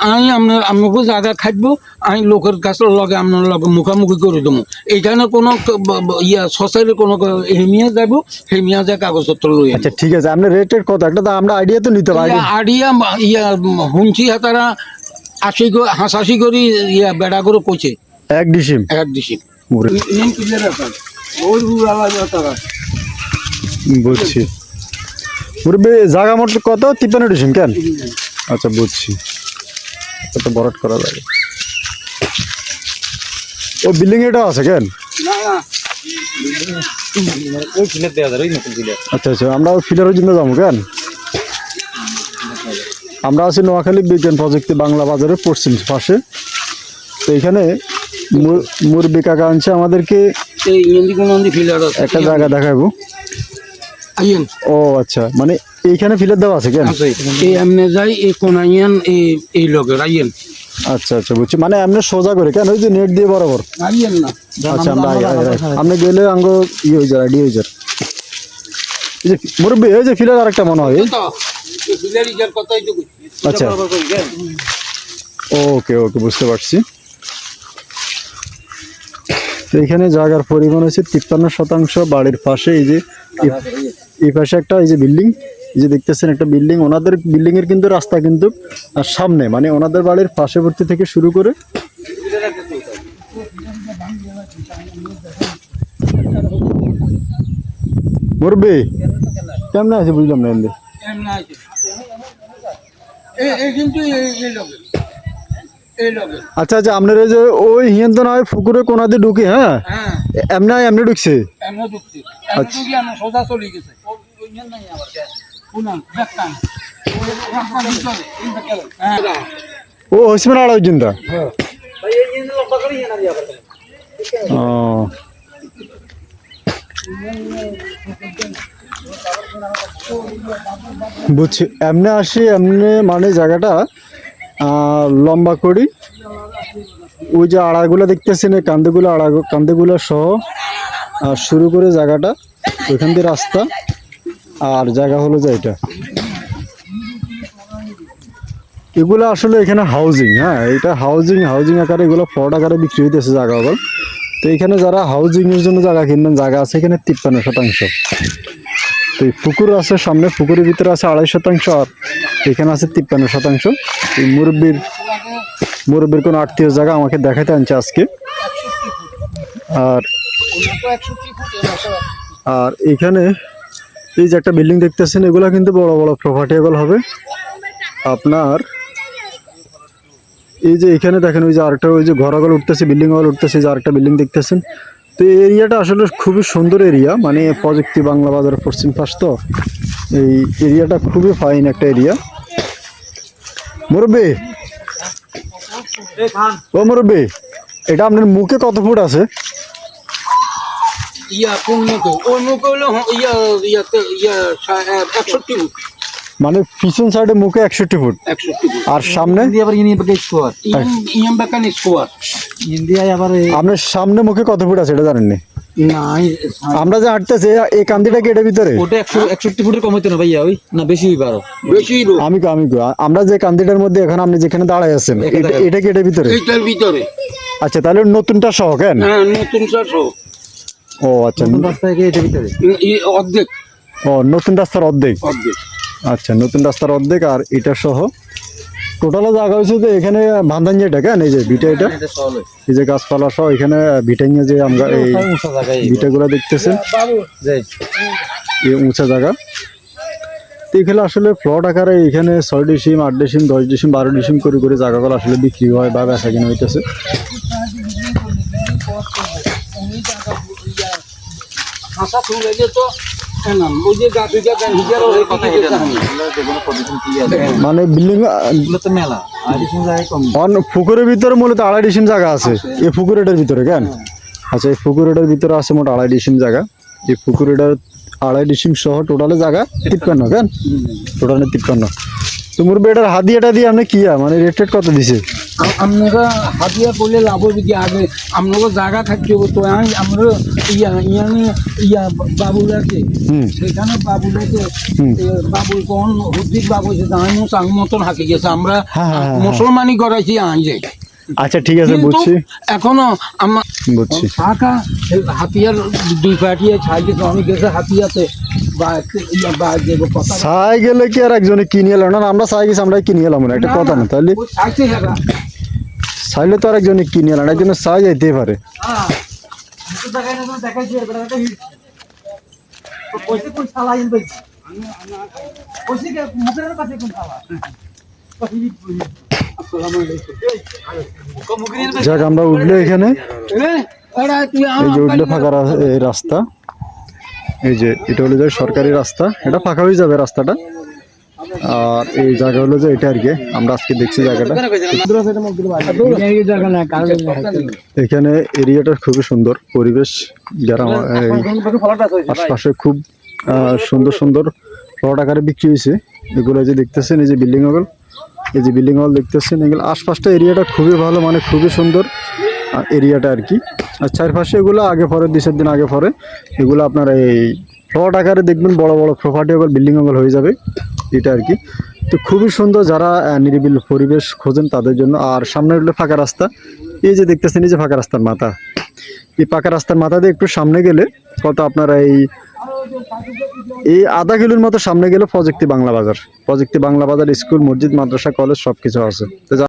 আমি আপনার আমাকে জায়গা খাটবো আমি লোকের কাছে লগে আপনার লগে মুখামুখি করে দেবো। এইখানে কোনো ইয়া সোসাইটির কোনো হেমিয়া যাব হেমিয়া যা কাগজপত্র লই আচ্ছা ঠিক আছে আপনার রেটের কত? একটা তো আমরা আইডিয়া তো নিতে পারি। আড়িয়া মা- ইয়া হুঁচি হাতারা আশি হাসাশি করি ইয়া বেড়া করে কইছে এক ডিসিম। এক তারা বুঝছি। জায়গা মোট কত? তিপ্পান্ন ডিসিম কেন? আচ্ছা বুঝছি। কত বরাট করা যাবে ও বিল্ডিং এটা আছে কেন? ওই ফিলের দেওয়া ওই নতুন ফিলের আচ্ছা আচ্ছা আমরা ফিলারের জন্য যাব কেন? আমরা আছি নোয়াখালী বিজ্ঞান প্রযুক্তি বাংলা বাজারের পশ্চিম পাশে। তো এখানে মুর- মুরব্বী কাকা আনছে আমাদেরকে ফিলার একটা জায়গা দেখাবো। ও আচ্ছা মানে এইখানে ফিলার দেওয়া আছে কেন? এই এমনে যাই এই কোনাইয়ান এই এই লগের আইয়েন। আচ্ছা আচ্ছা বুঝছি। মানে এমনি সোজা করে কেন? ওই যে নেট দিয়ে বরাবর। আইয়েন না। আচ্ছা আমরা আই- আই- আই- আপনি গেলে আঙ্গ ই হয়ে যায় রেডি হয়ে যায়। এই যে মুরব্বী এই যে ফিলার আরেকটা মনে হয় আচ্ছা। ওকে ওকে বুঝতে পারছি। এখানে জায়গার পরিমাণ হচ্ছে তিপ্পান্ন শতাংশ বাড়ির পাশে এই যে এই পাশে একটা এই যে বিল্ডিং। এই যে দেখতেছেন একটা বিল্ডিং ওনাদের বিল্ডিং এর কিন্তু রাস্তা কিন্তু আর সামনে মানে ওনাদের বাড়ির পাশেবর্তী থেকে শুরু করে মুরব্বী কেমন আছে বুঝলাম না এমনি কিন্তু আচ্ছা আচ্ছা আপনার যে ওই হিয়ান তো নয় পুকুরে কোনা দিয়ে ঢুকে হ্যাঁ? হ্যাঁ। এমনি এমনি ঢুকছে? আমরা সোজা চলে গেছে। হসমান আড়াই জিন্দা? ও। বুঝছি, এমনি আসি, এমনি মানে জায়গাটা লম্বা করি। ওই যে আড়াগুলো দেখতেছেন, এই কান্দেগুলো আড়া কান্দেগুলো সহ, আর শুরু করে জায়গাটা, ওইখান দিয়ে রাস্তা। আর জায়গা হলো যে এটা। এগুলো আসলে এখানে হাউজিং হ্যাঁ এটা হাউজিং হাউজিং আকারে এগুলো ফ্লট আকারে বিক্রি হইতেছে জায়গা আবার। তো এখানে যারা হাউজিং এর জন্য জায়গা কিনবেন, জায়গা আছে এখানে তিপ্পান্ন শতাংশ। তো এই পুকুর আছে, সামনে পুকুরের ভিতরে আছে আড়াই শতাংশ আর এখানে আছে তিপ্পান্ন শতাংশ। এই মুরব্বীর মুরব্বীর কোনো আত্মীয় জায়গা আমাকে দেখাতে আনছে আজকে। আর আর এখানে এই যে একটা বিল্ডিং দেখতেছেন এগুলো কিন্তু বড় বড় প্রপার্টিবল হবে আপনার এই যে এখানে দেখেন ওই যে আরেকটা ওই যে ঘরগুলো উঠতেছে বিল্ডিংগুলো উঠতেছে যে আরেকটা বিল্ডিং দেখতেছেন। তো এই এরিয়াটা আসলে খুবই সুন্দর এরিয়া মানে প্রযুক্তি বাংলা বাজার পশ্চিম পাশ তো। এই এরিয়াটা খুবই ফাইন একটা এরিয়া মুরব্বী ও মুরব্বী এটা আপনার মুখে কত ফুট আছে? ইয়া কোন মুখে ওই মুখে হলো ইয়া ইয়া ইয়া একষট্টি ফুট। মানে পিছন সাইডে মুখে একষট্টি ফুট। আর সামনে? আবার আপনার সামনে মুখে কত ফুট আছে এটা জানেননি? আমরা যে হাঁটতেছি এই কান্দিটা কি এটার ভিতরে? ওটা একশো একষট্টি ফুটের কম হইতো না ভাইয়া ওই? না বেশি হইবে আরও। বেশি আমি কো আমি কো আমরা যে কান্দিটার মধ্যে এখন আপনি যেখানে দাঁড়ায় আছেন এটা- কি এটার ভিতরে? ভিতরে। আচ্ছা তাহলে নতুনটা সহ কেন? হ্যাঁ নতুন চারশো ও আচ্ছা। নতুন রাস্তা থেকে এটার ভিতরে অর্ধেক। ও নতুন রাস্তার অর্ধেক? অর্ধেক। আচ্ছা নতুন রাস্তার অর্ধেক আর এটা সহ? টোটালে জায়গা হয়েছে তো এখানে ভান্দান যেটা কেন এই যে ভিটা এটা? এটা এই যে গাছপালা সহ এখানে ভিটাইনে যে আমরা এই ভিটাগুলো দেখতেছেন। এই উঁচা জায়গা। তো এখানে আসলে প্লট আকারে এখানে ছয় ডিসিম আট ডিসিম দশ ডিসিম বারো ডিসিম করে করে জায়গাগুলো আসলে বিক্রি হয় বা বেচা কিনা হইতেছে। হাসা যে তো হয়ে ক্লিয়ার মানে বিল্ডিং পুকুরের ভিতরে মূলত আড়াই ডিসিম জায়গা আছে। এই পুকুরেটার ভিতরে কেন? আচ্ছা এই পুকুরেটার ভিতরে আছে মোট আড়াই ডিসিম জায়গা। এই পুকুরেটার আড়াই ডিসিম সহ টোটালে জায়গা তিপ্পান্ন কেন? টোটালে তিপ্পান্ন। তো মুরব্বী এটার হাদিয়াটা দিয়ে আপনি কি মানে রেট টেট কত দিছে? আপনারা হাতিয়া করলে লাভ হবে কি আগে আপনাকে জায়গা থাকতে হবে তো আমি আমরা ইয়া ইয়ানি ইয়া বাবুল সেখানে কোন হুদ্দিক বাবু আমি চাং মতন হাঁকে গেছে। আমরা হ্যাঁ, হ্যাঁ, হ্যাঁ। মুসলমানি করাইছি আইন আচ্ছা ঠিক আছে বুঝছি। এখনও আমার বুঝছি। হাতিয়ার দুই ছাইকে অনেক গেছে হাতিয়াতে। চাই গেলে কি আর একজনে কিনে এলাম না আমরা চাই গেছি আমরা কিনে এলাম না একটা কথা না তাহলে চাইলে তো আর একজনে কিনে এলাম একজনে চাই যাইতেই পারে। হ্যাঁ যাক আমরা উঠলে এখানে। এই যে উঠলে ফাঁকা রা- এই রাস্তা। এই যে, এটা হলো যে সরকারি রাস্তা। এটা ফাঁকা হয়ে যাবে রাস্তাটা। আর এই জায়গা হলো যে এটা আর কি। আমরা আজকে দেখছি জায়গাটা। এখানে এরিয়াটা খুবই সুন্দর। পরিবেশ এই আশপাশে খুব সুন্দর সুন্দর প্লট আকারে বিক্রি হয়েছে। এগুলো যে দেখতেছেন, এই যে বিল্ডিং হল। এই যে বিল্ডিং হল দেখতেছেন, এগুলো আশপাশটা এরিয়াটা খুবই ভালো মানে খুবই সুন্দর। এরিয়াটা আর কি। আর চারপাশে এগুলো আগে পরে, দুই দিন আগে পরে। এগুলো আপনার এই প্লট আকারে দেখবেন বড় বড় প্রপার্টি হল বিল্ডিং হল হয়ে যাবে। এটা আর কি। তো খুবই সুন্দর যারা নিরিবিল পরিবেশ খোঁজেন তাদের জন্য। আর সামনে উঠলে ফাঁকা রাস্তা। এই যে দেখতেছেন, এই যে ফাঁকা রাস্তার মাথা। এই পাকা রাস্তার মাথা দিয়ে একটু সামনে গেলে কত আপনারা এই এই আধা কিলোর মতো সামনে গেলে প্রযুক্তি বাংলা বাজার। প্রযুক্তি বাংলা বাজার, স্কুল, মসজিদ, মাদ্রাসা, কলেজ সব কিছু আছে। তো